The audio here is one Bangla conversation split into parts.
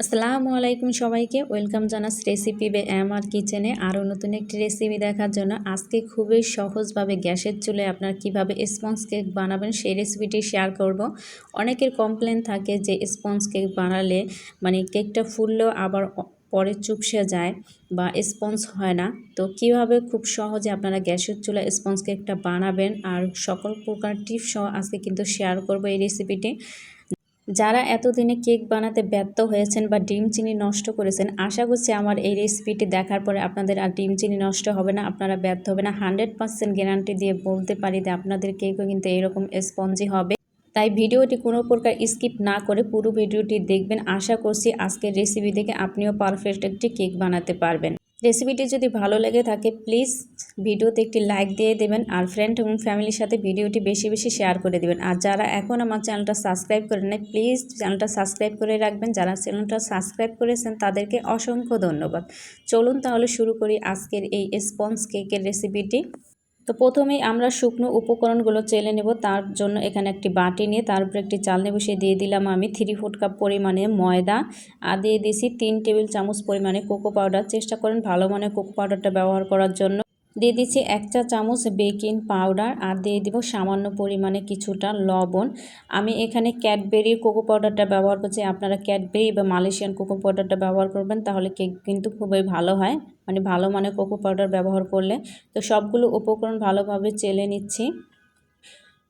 আসসালামু আলাইকুম সবাইকে। ওয়েলকাম জানাস রেসিপি বে আমার কিচেনে আরও নতুন একটি রেসিপি দেখার জন্য। আজকে খুবই সহজভাবে গ্যাসের চুলে আপনার কীভাবে স্পঞ্জ কেক বানাবেন সেই রেসিপিটি শেয়ার করব। অনেকের কমপ্লেন থাকে যে স্পঞ্জ কেক বানালে মানে কেকটা ফুললেও আবার পরে চুপসে যায় বা স্পঞ্জ হয় না। তো কীভাবে খুব সহজে আপনারা গ্যাসের চুলা স্পঞ্জ কেকটা বানাবেন আর সকল প্রকার টিপস আজকে কিন্তু শেয়ার করব এই রেসিপিটি। যারা এতদিনে কেক বানাতে ব্যর্থ হয়েছেন বা ডিম, চিনি নষ্ট করেছেন, আশা করছি আমার এই রেসিপিটি দেখার পরে আপনাদের আর ডিম, চিনি নষ্ট হবে না, আপনারা ব্যর্থ হবে না। হান্ড্রেড পার্সেন্ট গ্যারান্টি দিয়ে বলতে পারি যে আপনাদের কেকও কিন্তু এরকম স্পঞ্জি হবে। তাই ভিডিওটি কোনো প্রকার স্কিপ না করে পুরো ভিডিওটি দেখবেন। আশা করছি আজকের রেসিপি দেখে আপনিও পারফেক্ট একটি কেক বানাতে পারবেন। রেসিপিটি যদি ভালো লেগে থাকে প্লিজ ভিডিওতে একটি লাইক দিয়ে দেবেন আর ফ্রেন্ড এবং ফ্যামিলির সাথে ভিডিওটি বেশি বেশি শেয়ার করে দেবেন। আর যারা এখন আমার চ্যানেলটা সাবস্ক্রাইব করে নেয় প্লিজ চ্যানেলটা সাবস্ক্রাইব করে রাখবেন। যারা চ্যানেলটা সাবস্ক্রাইব করেছেন, তাদেরকে অসংখ্য ধন্যবাদ। চলুন তাহলে শুরু করি আজকের এই স্পঞ্জ কেকের রেসিপিটি তো প্রথমেই আমরা শুকনো উপকরণগুলো চেলে নেব। তার জন্য এখানে একটি বাটি নিয়ে তার একটি একটি চালনি বসিয়ে দিয়ে দিলাম আমি থ্রি ফোর কাপ পরিমাণে ময়দা আর দিয়ে দিয়েছি তিন টেবিল চামচ পরিমাণে কোকো পাউডার। চেষ্টা করেন ভালো মানের কোকো পাউডারটা ব্যবহার করার জন্য। দিয়ে দিচ্ছি এক চা চামচ বেকিং পাউডার আর দিয়ে দিব সামান্য পরিমাণে কিছুটা লবণ। আমি এখানে ক্যাডবেরির কোকো পাউডারটা ব্যবহার করছি। আপনারা ক্যাডবেরি বা মালয়েশিয়ান কোকো পাউডারটা ব্যবহার করবেন, তাহলে কেক কিন্তু খুবই ভালো হয়। মানে ভালো মানের কোকো পাউডার ব্যবহার করলে। তো সবগুলো উপকরণ ভালোভাবে চেলে নিচ্ছি।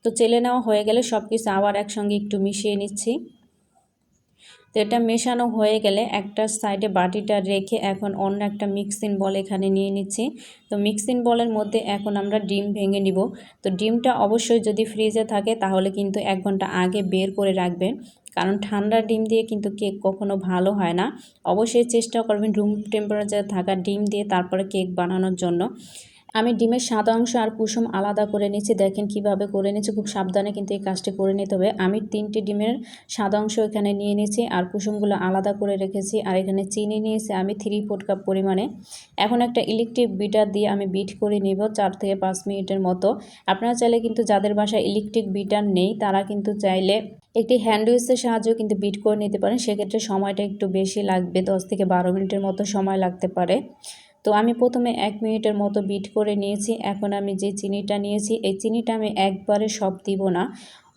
তো চেলে নেওয়া হয়ে গেলে সব কিছু আবার একসঙ্গে একটু মিশিয়ে নিচ্ছি। তো এটা মেশানো হয়ে গেলে একটা সাইডে বাটিটা রেখে এখন অন্য একটা মিক্সিং বল এখানে নিয়ে নিচ্ছি। তো মিক্সিং বলের মধ্যে এখন আমরা ডিম ভেঙে নিব। তো ডিমটা অবশ্যই যদি ফ্রিজে থাকে তাহলে কিন্তু এক ঘণ্টা আগে বের করে রাখবেন। কারণ ঠান্ডা ডিম দিয়ে কিন্তু কেক কখনো ভালো হয় না। অবশ্যই চেষ্টা করবেন রুম টেম্পারেচার থাকা ডিম দিয়ে তারপরে কেক বানানোর জন্য। আমি ডিমের সাদা অংশ আর কুসুম আলাদা করে নিচ্ছি, দেখেন কীভাবে করে নিচ্ছি, খুব সাবধানে কিন্তু এই কাজটি করে নিতে হবে। আমি তিনটি ডিমের সাদা অংশ এখানে নিয়ে নিয়েছি আর কুসুমগুলো আলাদা করে রেখেছি আর এখানে চিনি নিয়েছি আমি থ্রি ফোর কাপ পরিমাণে। এখন একটা ইলেকট্রিক বিটার দিয়ে আমি বিট করে নিব চার থেকে পাঁচ মিনিটের মতো। আপনারা চাইলে কিন্তু যাদের বাসায় ইলেকট্রিক বিটার নেই, তারা কিন্তু চাইলে একটি হ্যান্ড উইচের সাহায্যে কিন্তু বিট করে নিতে পারেন। সেক্ষেত্রে সময়টা একটু বেশি লাগবে, দশ থেকে বারো মিনিটের মতো সময় লাগতে পারে। তো আমি প্রথমে এক মিনিটের মতো বিট করে নিয়েছি। এখন আমি যে চিনিটা নিয়েছি, এই চিনিটা আমি একবারে সব দিব না।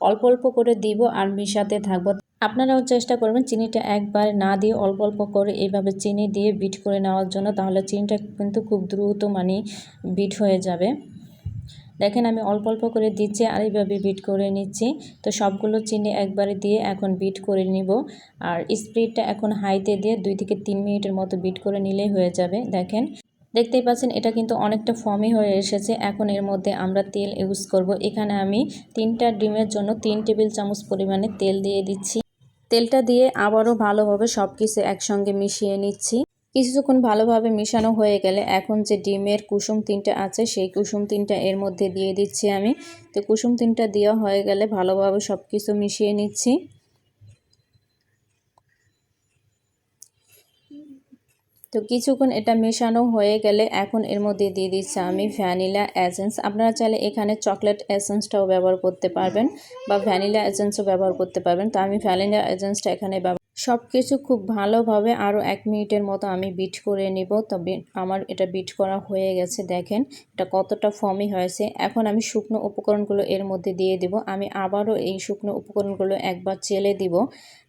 অল্প অল্প করে দিব আর মিশাতে থাকব। আপনারাও চেষ্টা করবেন চিনিটা একবারে না দিয়ে অল্প অল্প করে এইভাবে চিনি দিয়ে বিট করে নেওয়ার জন্য, তাহলে চিনিটা কিন্তু খুব দ্রুত মানে বিট হয়ে যাবে। দেখেন আমি অল্প অল্প করে দিচ্ছি আর এইভাবে বিট করে নিচ্ছি। তো সবগুলো চিনি একবারে দিয়ে এখন বিট করে নিব। আর স্পিডটা এখন হাইতে দিয়ে দুই থেকে তিন মিনিটের মতো বিট করে নিলেই হয়ে যাবে। দেখেন, দেখতেই পাচ্ছেন এটা কিন্তু অনেকটা ফর্মি হয়ে এসেছে। এখন এর মধ্যে আমরা তেল ইউজ করব। এখানে আমি তিনটা ডিমের জন্য তিন টেবিল চামচ পরিমাণে তেল দিয়ে দিচ্ছি। তেলটা দিয়ে আবারও ভালোভাবে সব কিছু একসঙ্গে মিশিয়ে নিচ্ছি। কিছুক্ষণ ভালোভাবে মিশানো হয়ে গেলে এখন যে ডিমের কুসুম তিনটা আছে, সেই কুসুম তিনটা এর মধ্যে দিয়ে দিচ্ছি আমি। তো কুসুম তিনটা দেওয়া হয়ে গেলে ভালোভাবে সব কিছু মিশিয়ে নিচ্ছি। তো কিছুক্ষণ এটা মেশানো হয়ে গেলে এখন এর মধ্যে দিয়ে দিচ্ছি আমি ভ্যানিলা এসেন্স। আপনারা চাইলে এখানে চকলেট এসেন্সটাও ব্যবহার করতে পারবেন বা ভ্যানিলা এসেন্সও ব্যবহার করতে পারবেন। তো আমি ভ্যানিলা এসেন্সটা এখানে সব কিছু খুব ভালোভাবে আরও এক মিনিটের মতো আমি বিট করে নিব। তবে আমার এটা বিট করা হয়ে গেছে, দেখেন। এটা কতটা ফর্মি হয়েছে। এখন আমি শুকনো উপকরণগুলো এর মধ্যে দিয়ে দিব। আমি আবারও এই শুকনো উপকরণগুলো একবার চেলে দিব।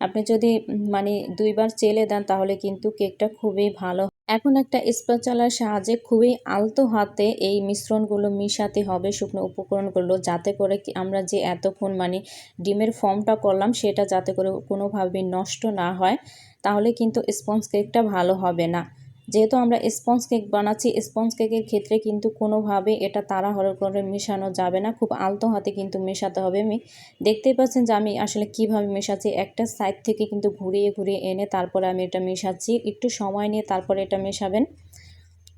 আপনি যদি মানে দুইবার চেলে দেন তাহলে কিন্তু কেকটা খুবই ভালো এখন একটা স্প্যাচালার সাহায্যে খুবই আলতো হাতে এই মিশ্রণগুলো মিশাতে হবে, শুকনো উপকরণগুলো, যাতে করে আমরা যে এতক্ষণ মানে ডিমের ফর্মটা করলাম সেটা যাতে করে কোনোভাবেই নষ্ট না হয়, তাহলে কিন্তু স্পঞ্জ কেকটা ভালো হবে না। যেহেতু আমরা স্পঞ্জ কেক বানাচ্ছি, স্পঞ্জ কেকের ক্ষেত্রে কিন্তু কোনোভাবে এটা তাড়াহুড়ো করে মেশানো যাবে না। খুব আলতো হাতে কিন্তু মেশাতে হবে। আমি দেখতেই পাচ্ছেন যে আমি আসলে কীভাবে মেশাচ্ছি। একটা সাইড থেকে কিন্তু ঘুরিয়ে ঘুরিয়ে এনে তারপরে আমি এটা মেশাচ্ছি। একটু সময় নিয়ে তারপরে এটা মেশাবেন।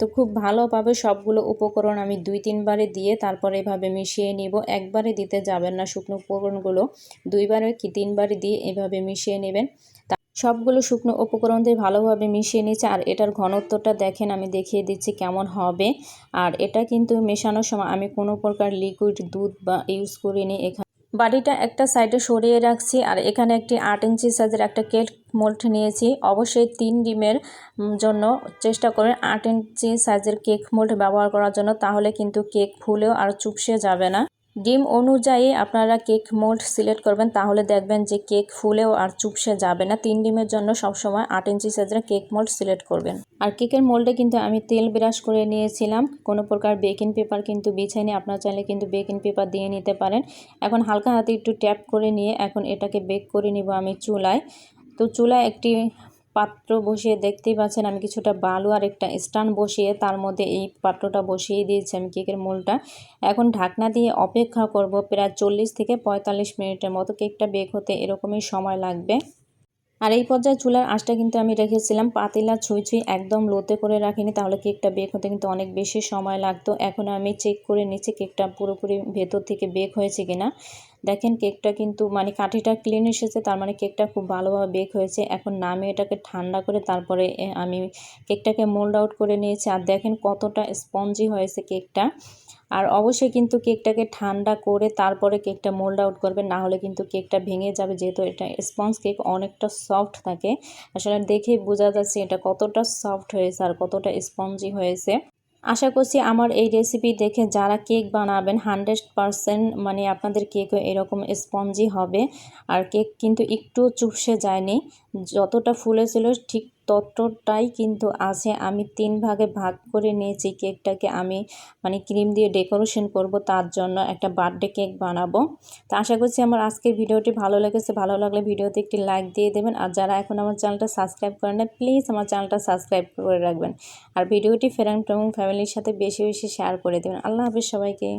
তো খুব ভালোভাবে সবগুলো উপকরণ আমি দুই, তিনবারে দিয়ে তারপরে এভাবে মিশিয়ে নিব। একবারে দিতে যাবেন না শুকনো উপকরণগুলো। দুইবারে কি তিনবারে দিয়ে এভাবে মিশিয়ে নেবেন। সবগুলো শুকনো উপকরণ দিয়ে ভালোভাবে মিশিয়ে নিচ্ছে আর এটার ঘনত্বটা দেখেন, আমি দেখিয়ে দিচ্ছি কেমন হবে। আর এটা কিন্তু মেশানোর সময় আমি কোনো প্রকার লিকুইড দুধ বা ইউজ করিনি এখানে বাড়িটা একটা সাইডে সরিয়ে রাখছি আর এখানে একটি আট ইঞ্চি সাইজের একটা কেক মোল্ড নিয়েছি। অবশ্যই তিন ডিমের জন্য চেষ্টা করেন আট ইঞ্চি সাইজের কেক মোল্ড ব্যবহার করার জন্য, তাহলে কিন্তু কেক ফুলেও আর চুপসে যাবে না। ডিম অনুযায়ী আপনারা কেক মোল্ড সিলেক্ট করবেন, তাহলে দেখবেন যে কেক ফুলেও আর চুপসে যাবে না। তিন ডিমের জন্য সবসময় আট ইঞ্চি সাইজের কেক মোল্ড সিলেক্ট করবেন। আর কেকের মোল্ডে কিন্তু আমি তেল ব্রাশ করে নিয়েছিলাম। কোনো প্রকার বেকিং পেপার কিন্তু বিছাইনি আপনার চাইলে কিন্তু বেকিং পেপার দিয়ে নিতে পারেন। এখন হালকা হাতে একটু ট্যাপ করে নিয়ে এখন এটাকে বেক করে নিব আমি চুলায়। তো চুলায় একটি পাত্র বসিয়ে দেখতেই পাচ্ছেন আমি কিছুটা বালু আর একটা স্টান বসিয়ে তার মধ্যে এই পাত্রটা বসিয়ে দিয়েছি আমি কেকের মোলটা। এখন ঢাকনা দিয়ে অপেক্ষা করব প্রায় চল্লিশ থেকে পঁয়তাল্লিশ মিনিটের মতো কেকটা বেক হতে এরকমই সময় লাগবে। আর এই পর্যায়ে চুলার আঁচটা কিন্তু আমি রেখেছিলাম, পাতিলা ছুঁই ছুঁই একদম লোতে করে রাখিনি, তাহলে কেকটা বেক হতে কিন্তু অনেক বেশি সময় লাগতো। এখন আমি চেক করে নিচ্ছি কেকটা পুরোপুরি ভেতর থেকে বেক হয়েছে কিনা। দেখেন কেকটা কিন্তু মানে কাঠিটা ক্লিন এসেছে, তার মানে কেকটা খুব ভালোভাবে বেক হয়েছে। এখন নামে এটাকে ঠান্ডা করে তারপরে আমি কেকটাকে মোল্ড আউট করে নিয়েছি। আর দেখেন কতটা স্পঞ্জি হয়েছে কেকটা। আর অবশ্যই কিন্তু কেকটাকে ঠান্ডা করে তারপরে কেকটা মোল্ড আউট করবেন, না হলে কিন্তু কেকটা ভেঙে যাবে, যেহেতু এটা স্পঞ্জ কেক অনেকটা সফট থাকে। আসলে দেখেই বোঝা যাচ্ছে এটা কতটা সফট হয়েছে আর কতটা স্পঞ্জি হয়েছে। আশা করছি আমার এই রেসিপি দেখে যারা কেক বানাবেন হান্ড্রেড পারসেন্ট মানে আপনাদের কেকও এরকম স্পঞ্জি হবে। আর কেক কিন্তু একটু চুপসে যায়নি। যতটা ফুলেছিল ঠিক ততটাই কিন্তু আছে। আমি তিন ভাগে ভাগ করে নিয়েছি কেকটাকে। আমি মানে ক্রিম দিয়ে ডেকোরেশন করব, তার জন্য একটা বার্থডে কেক বানাবো। তো আশা করছি আমার আজকের ভিডিওটি ভালো লেগেছে। ভালো লাগলে ভিডিওতে একটি লাইক দিয়ে দেবেন। আর যারা এখন আমার চ্যানেলটা সাবস্ক্রাইব করেন না প্লিজ আমার চ্যানেলটা সাবস্ক্রাইব করে রাখবেন। আর ভিডিওটি ফ্রেন্ড এবং ফ্যামিলির সাথে বেশি বেশি শেয়ার করে দেবেন। আল্লাহ হাফিজ সবাইকে।